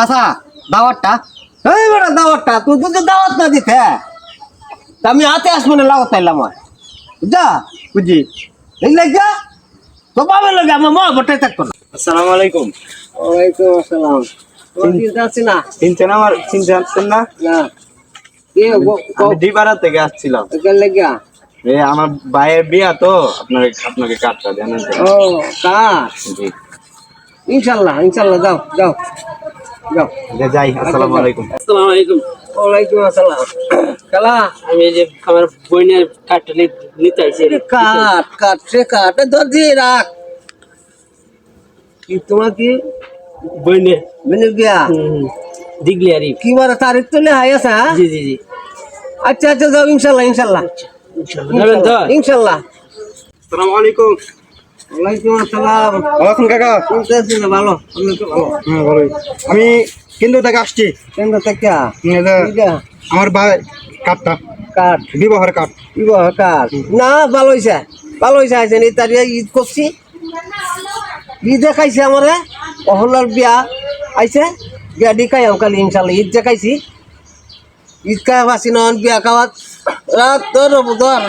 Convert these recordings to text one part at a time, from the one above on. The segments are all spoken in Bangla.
চাচা দাওয়াতটা? এই বেটা দাওয়াতটা তুই তো দাওয়াত না দিতে। আমি হাতে আসব না লাগত তাইলাম হয়। বুঝা বুঝি? এই লাগা তো পাবে লাগে আমার মা বটে থাকতো না। আসসালামু আলাইকুম। ওয়ালাইকুম আসসালাম। চিন্তা আছে না? চিনছেন আমার চিনতে পারছেন না? না। দিবারা থেকে আসছিলাম। কোন লাগা এ আমার ভাইয়ের বিয়া তো আপনার আপনাকে কার্ডটা দেন। ও কার? জি। ইনশাল্লাহ ইনশাল্লাহ যাও যাও। যাই আসসালামু আলাইকুম। আসসালামু আলাইকুম। ওয়ালাইকুম আসসালাম। কালা আমি যে আমার বইনের কার্ডটা নিতে আইছি। এরে কাট কাট সে কাট ধর দিয়ে রাখ। কি তোমার কি? বইনের গিয়া? দিগলি কি বার তারিখ তো লেহাই আছে হ্যাঁ? জি জি জি। আচ্ছা আচ্ছা যাও ইনশাল্লাহ ইনশাল্লাহ। ইনশাল্লাহ। আসসালামু আলাইকুম। ভালো আছেন কাকা? ভালো হ্যাঁ ভালোই। আমি কিন্তু থেকে আসছি। কেন্দ্র থেকে? আমার ভাই কার্ডটা কাট বিবাহের কার্ড কি বল কাট না ভালো হয়েছে ভালো হয়েছে এই তারিখ ঈদ করছি। ঈদ দেখাইছে আমারে। অহলার বিয়া আইছে। বিয়া দেখাই কালি ইনশাল্লাহ। ঈদ দেখাইছি। ঈদ খাওয়া পাচ্ছি না বিয়া খাওয়াত। রাত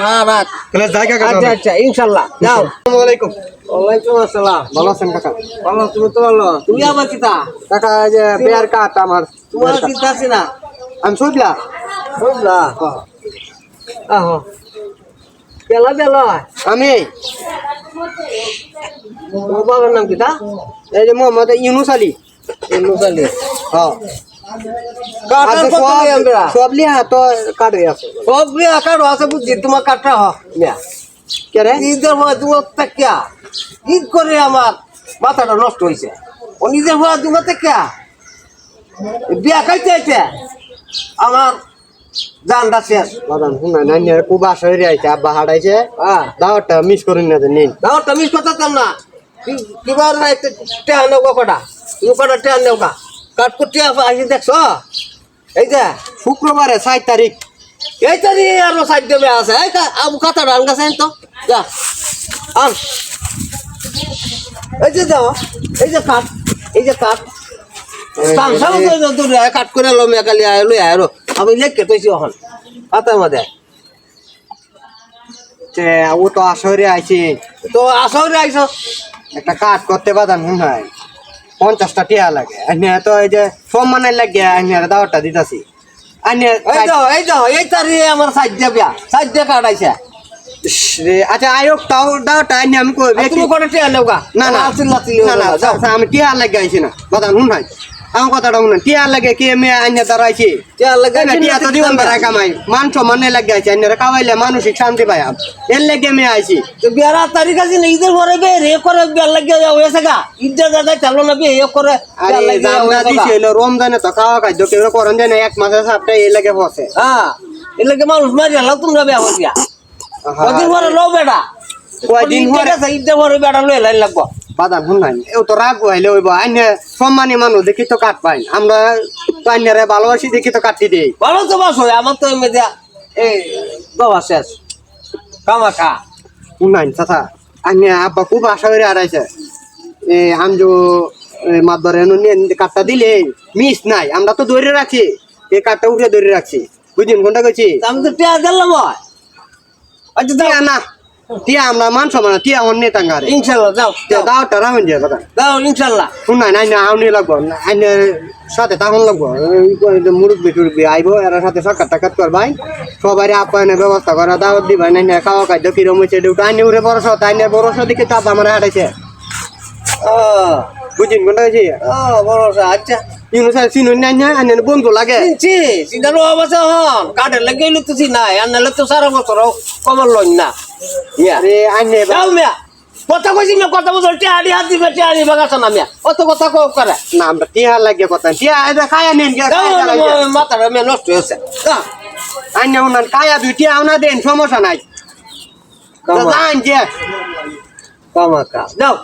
হ্যাঁ রাত। তাহলে কাকা আচ্ছা আচ্ছা ইনশাল্লাহ। যাও। আসসালামু আলাইকুম। ওয়ালাইকুম আসসালাম। ভালো আছেন কাকা? ভালো তুমি তো ভালো? তুমি আবার কিতা কাকা এই যে বিয়ার কার্ড আমার তোমার চিন্তা আছে না? আমি শুনলা বুঝলা আহো। বেলা বেলা আমি? তোমার বাবার নাম কিতা এই যে মোহাম্মদ ইউনুস আলী। হ্যাঁ কাটার আছে কত সব- লিয়া তো কার্ড আছে। সব বিয়া কাটো আছে বুঝছি তোমার কাটটা হ। ঈদের ঈদ করে আমার মাথাটা নষ্ট হয়েছে? ও নিজের বিয়া খাইতে আইতে আমার জানটা শেষ। বাদাম শুনা নানি খুব আশা হয়ে আইছে আব্বা হারাইছে হ্যাঁ। মিস করেন না নিন। দাও তুমি কথা না। কিবার টেহা কটা? তুমি কটা টেহা নেও গা কাট করতে আসি দেখছ? এই যে শুক্রবারে চার তারিখ। এই তারি আর সাইড দেবে আছে। এই আবু কাতা ডান গাছে তো যা আন। এই যে দাও এই যে কাট এই যে করে রো। আমি তৈছি এখন ও তো তো রে একটা কাজ করতে হয়। পঞ্চাশটা টিয়া লাগে। তো এই যে সম্মানের লাগে আইনে দাওয়াতটা দিতাছি। আমার দেবে সাইড দিয়ে কাটাইছে। আচ্ছা আয়োগ তাও দাওয়াতটা আইনে আমি কই তুমি কটা টিয়া গা না না না না আচ্ছা, আমি টিয়া লাগে না। বাদাম শুন হয় আমার কথাটা শুনেন। টিয়া লাগে? কে মেয়ে আইনে দাঁড়াইছি? টিয়া লাগে? না টিয়া তো দিবান বেড়া কামাই। মান সম্মানে লাগে আইছি আইনে কামাইলে মানসিক শান্তি আম। এর লাগে মেয়ে আইছি। তো বিয়ার তারিখ আছে না ঈদের পরে বে রে করে বিয়ার লাগে হয়েছে গা ঈদের দাদা চালো না বিয়ে করে আরে গা। দিছে হলো রমজানে তো খাওয়া খাদ্য কেউ করেন যায় না এক মাসের সাপটা এই লাগে বসে। হ্যাঁ এর লাগে মানুষ মারি হালাও তোমরা বিয়া। হইয়া কদিন পরে লো বেটা? কয়দিন পরে? ঈদের পরে বেটা লই লাইন লাগবো। বাদাম শুন নাই। এও তো রাগ হইলে হইব আইনে সম্মানী মানুষ দেখি তো কাট পাই আমরা তো আইনারে ভালোবাসি দেখি তো কাটি দেই। ভালো তো বাস হয় আমার তো এমনি এই বাবা শেষ। কামা খা শুন নাই চাচা। আইনে আব্বা খুব আশা করে হারাইছে। এ আমজো মাতবারে কাটটা দিলে মিস নাই। আমরা তো ধরে রাখছি এই কাটটা উঠে ধরে রাখছি। বুঝিন কোনটা কইছি? আমি তো টিয়া দিলাম আচ্ছা না। টিয়া আমরা মান সমান টিয়া অন্য টাঙ্গারে ইনশাল্লাহ যাও যাও। দাওটা রাখুন যে কথা। দাও ইনশাল্লাহ শুন নাই না আউনি লাগবো আইনে সাথে তখন লাগবো। মুরব্বী টুরব্বি আইব এর সাথে সরকার টাকাত করবাই সবাই আপ্যায়নের ব্যবস্থা করা দাওয়াত দিবাই নাই না খাওয়া খাদ্য কিরম হয়েছে ডিউটি আইনে উঠে বড় সত আইনে বড় সত দিকে চাপ আমার হাঁটাইছে বুঝিন কোনটা হয়েছে ও বড় আচ্ছা। ইউনুস আর চিনুন নাই না আইনে বন্ধু লাগে চিনছি সিধানো অবস্থা হন কাঠের লাগে। গেলে তো চিনাই আর নাহলে তো সারা বছর কমল লইন না। মিয়া আরে আইনে যাও মিয়া। কথা কইছি না কথা বছর টিয়াড়ি হাত দিবে টিয়াড়ি বাগাছ না মিয়া। অত কথা কো করে। না আমরা টিয়া লাগে কথা। টিয়া এটা খায়া নেন মাথাটা মিয়া নষ্ট হয়েছে। যা। আইনে উনান খায়া দুই টিয়া উনা দেন সমস্যা নাই। জান যে কামা কা। যাও।